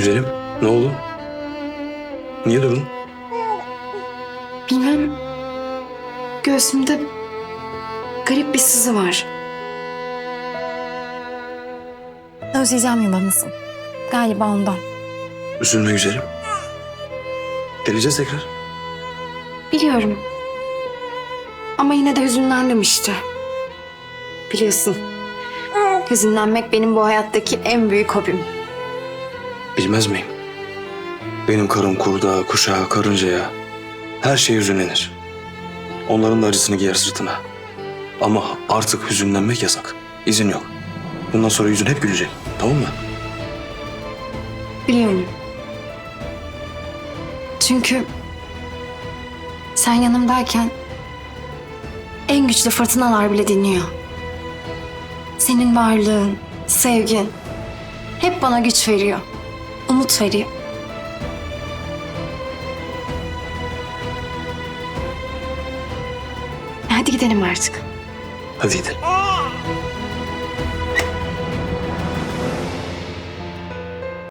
Güzelim ne oldu? Niye durdun? Bilmem. Göğsümde garip bir sızı var. Özleyeceğim yuvanızı. Galiba ondan. Üzülme güzelim. Geleceğiz tekrar. Biliyorum. Ama yine de hüzünlendim işte. Biliyorsun. Hüzünlenmek benim bu hayattaki en büyük hobim. Bilmez miyim? Benim karım kurda, kuşağa, karıncaya her şey hüzünlenir. Onların da acısını giyer sırtına. Ama artık hüzünlenmek yasak. İzin yok. Bundan sonra yüzün hep gülecek. Tamam mı? Biliyorum. Çünkü sen yanımdayken en güçlü fırtınalar bile dinliyor. Senin varlığın, sevgin hep bana güç veriyor. Umut veriyor. Hadi gidelim artık. Hadi gidelim.